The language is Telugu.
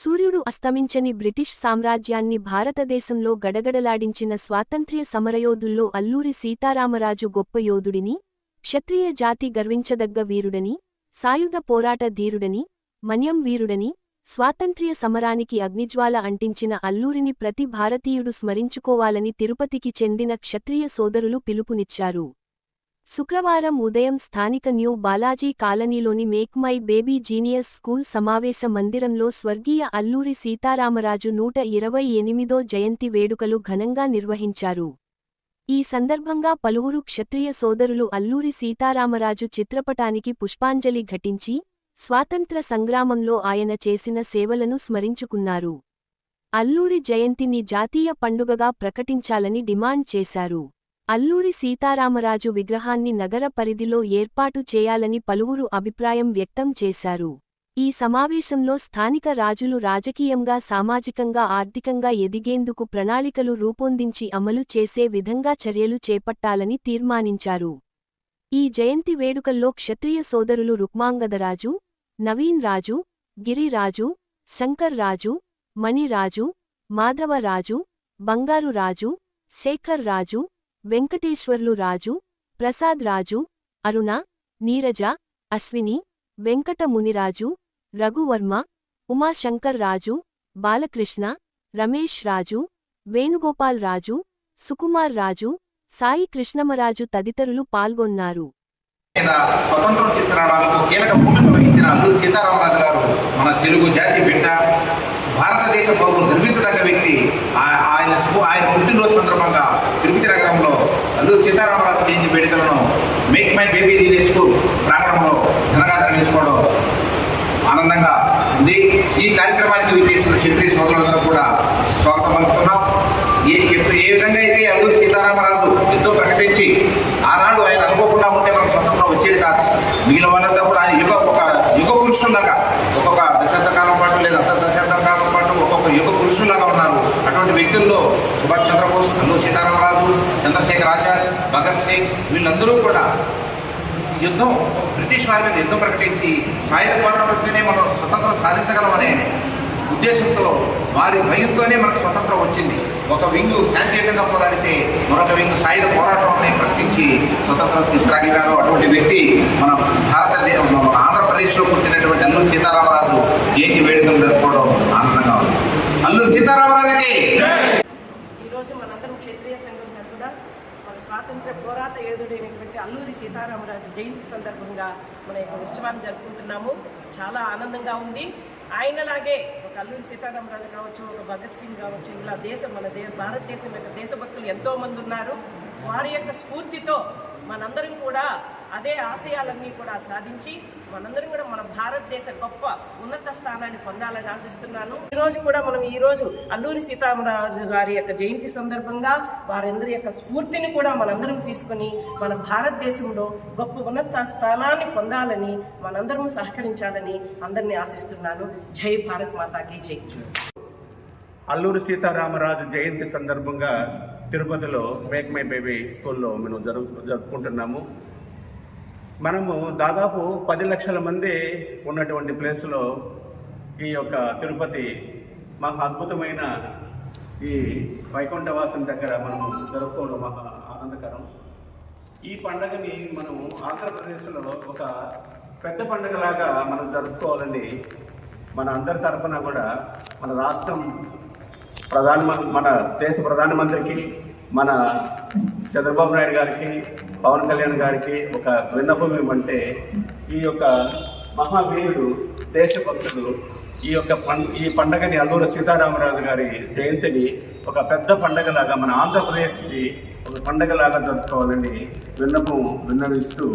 సూర్యుడు అస్తమించని బ్రిటిష్ సామ్రాజ్యాన్ని భారతదేశంలో గడగడలాడించిన స్వాతంత్ర్య సమరయోధుల్లో అల్లూరి సీతారామరాజు గొప్ప యోధుడిని క్షత్రియ జాతి గర్వించదగ్గ వీరుడని సాయుధ పోరాట ధీరుడని మన్యం వీరుడని స్వాతంత్ర్య సమరానికి అగ్నిజ్వాల అంటించిన అల్లూరిని ప్రతి భారతీయుడు స్మరించుకోవాలని తిరుపతికి చెందిన క్షత్రియ సోదరులు పిలుపునిచ్చారు. శుక్రవారం ఉదయం స్థానిక న్యూ బాలాజీ కాలనీలోని make my baby genius school సమావేశ మందిరంలో స్వర్గీయ అల్లూరి సీతారామరాజు నూట ఇరవై ఎనిమిదో జయంతి వేడుకలు ఘనంగా నిర్వహించారు. ఈ సందర్భంగా పలువురు క్షత్రియ సోదరులు అల్లూరి సీతారామరాజు చిత్రపటానికి పుష్పాంజలి ఘటించి స్వాతంత్ర సంగ్రామంలో ఆయన చేసిన సేవలను స్మరించుకున్నారు. అల్లూరి జయంతిని జాతీయ పండుగగా ప్రకటించాలని డిమాండ్ చేశారు. అల్లూరి సీతారామరాజు విగ్రహాన్ని నగర పరిధిలో ఏర్పాటు చేయాలని పలువురు అభిప్రాయం వ్యక్తం చేశారు. ఈ సమావేశంలో స్థానిక రాజులు రాజకీయంగా సామాజికంగా ఆర్థికంగా ఎదిగేందుకు ప్రణాళికలు రూపొందించి అమలు చేసే విధంగా చర్యలు చేపట్టాలని తీర్మానించారు. ఈ జయంతి వేడుకల్లో క్షత్రియ సోదరులు రుక్మాంగదరాజు నవీన్ రాజు గిరిరాజు శంకర్ రాజు మణిరాజు మాధవరాజు బంగారు రాజు శేఖర్ రాజు వెంకటేశ్వర్లు రాజు ప్రసాద్ రాజు అరుణ నీరజ అశ్విని వెంకట మునిరాజు రఘువర్మ ఉమాశంకర్ రాజు బాలకృష్ణ రమేష్ రాజు వేణుగోపాల్ రాజు సుకుమార్ రాజు సాయి కృష్ణమరాజు తదితరులు పాల్గొన్నారు. స్వతంత్రం తీసుకురావడానికి కీలక భూమిక వహించిన అల్లూరి సీతారామరాజు గారు మన తెలుగు జాతి బిడ్డ భారతదేశ పౌరులు గర్వించదగ్గ వ్యక్తి. ఆయన ఆయన పుట్టినరోజు సందర్భంగా తిరుపతి నగరంలో అల్లూరి సీతారామరాజు జయంతి వేడుకలను మేక్ మై బేబీ దీని స్కూల్ ప్రాంగణంలో ఘనంగా ఆనందంగా ఉంది. ఈ కార్యక్రమానికి విచ్చేసిన క్షత్రియ సోదరులందరూ కూడా స్వాగతం పలుకుతున్నాం. ఏ ఏ విధంగా అయితే అల్లూరి సీతారామరాజు ఎంతో ప్రకటించి ఆనాడు ఆయన అనుకోకుండా ఉంటే మనకు స్వతంత్రం వచ్చేది కాదు. మిగిలిన వాళ్ళంతా కూడా ఆయన యుగ ఒక యుగ పురుషుల్లాగా ఒక్కొక్క దశాబ్ద కాలం పాటు లేదా అర్ధ దశాబ్దం కాలం పాటు ఒక్కొక్క యుగ పురుషుల్లాగా ఉన్నారు. అటువంటి వ్యక్తుల్లో సుభాష్ చంద్రబోస్ అల్లూరి సీతారామరాజు చంద్రశేఖర్ ఆచార్య భగత్ సింగ్ వీళ్ళందరూ కూడా యుద్ధం బ్రిటిష్ వారి మీద యుద్ధం ప్రకటించి సాయుధ పోరాటంతోనే మనం స్వతంత్రం సాధించగలమనే ఉద్దేశంతో వారి భయంతోనే మనకు స్వతంత్రం వచ్చింది. ఒక వింగు శాంతియుతంగా పోరాడితే మరొక వింగు సాయుధ పోరాటం ప్రకటించి స్వతంత్రం తీసుకురాగలిగారు. అటువంటి వ్యక్తి మన భారతదేశం మన ఆంధ్రప్రదేశ్లో పుట్టినటువంటి అల్లూరు సీతారామరాజు జయంతి వేడుకలు జరుపుకోవడం ఆనందంగా ఉంది. అల్లూరు సీతారామరాజుకి! ఈరోజు మనందరం క్షేత్రీయ సంఘం కూడా మన స్వాతంత్ర పోరాట అల్లూరి సీతారామరాజు జయంతి సందర్భంగా మన యొక్క ఉత్సవాన్ని జరుపుకుంటున్నాము. చాలా ఆనందంగా ఉంది. ఆయనలాగే ఒక అల్లూరి సీతారామరాజు కావచ్చు ఒక భగత్ సింగ్ కావచ్చు ఇలా దేశం మన దే భారతదేశం యొక్క దేశభక్తులు ఎంతోమంది ఉన్నారు. వారి యొక్క స్ఫూర్తితో మనందరం కూడా అదే ఆశయాలన్నీ కూడా సాధించి మనందరం కూడా మన భారతదేశ గొప్ప ఉన్నత స్థానాన్ని పొందాలని ఆశిస్తున్నాను. ఈరోజు కూడా మనం ఈరోజు అల్లూరి సీతారామరాజు గారి యొక్క జయంతి సందర్భంగా వారందరి యొక్క స్ఫూర్తిని కూడా మనందరం తీసుకొని మన భారతదేశంలో గొప్ప ఉన్నత స్థానాన్ని పొందాలని మనందరం సహకరించాలని అందరినీ ఆశిస్తున్నాను. జై భారత్ మాతాకి జై. అల్లూరి సీతారామరాజు జయంతి సందర్భంగా తిరుపతిలో మేక్ మై బేబీ స్కూల్లో మేము జరుపు జరుపుకుంటున్నాము. మనము దాదాపు పది లక్షల మంది ఉన్నటువంటి ప్లేస్లో ఈ యొక్క తిరుపతి మహా అద్భుతమైన ఈ వైకుంఠవాసం దగ్గర మనము జరుపుకోవడం మహా ఆనందకరం. ఈ పండగని మనం ఆంధ్రప్రదేశ్లో ఒక పెద్ద పండగలాగా మనం జరుపుకోవాలని మన అందరి తరఫున కూడా మన రాష్ట్రం ప్రధాన మన దేశ ప్రధానమంత్రికి మన చంద్రబాబు నాయుడు గారికి పవన్ కళ్యాణ్ గారికి ఒక విన్నపం ఏమంటే ఈ యొక్క మహావీరుడు దేశభక్తుడు ఈ యొక్క పం ఈ పండగని అల్లూరు సీతారామరాజు గారి జయంతిని ఒక పెద్ద పండగలాగా మన ఆంధ్రప్రదేశ్కి ఒక పండగలాగా జరుపుకోవాలని విన్నపం విన్నవిస్తూ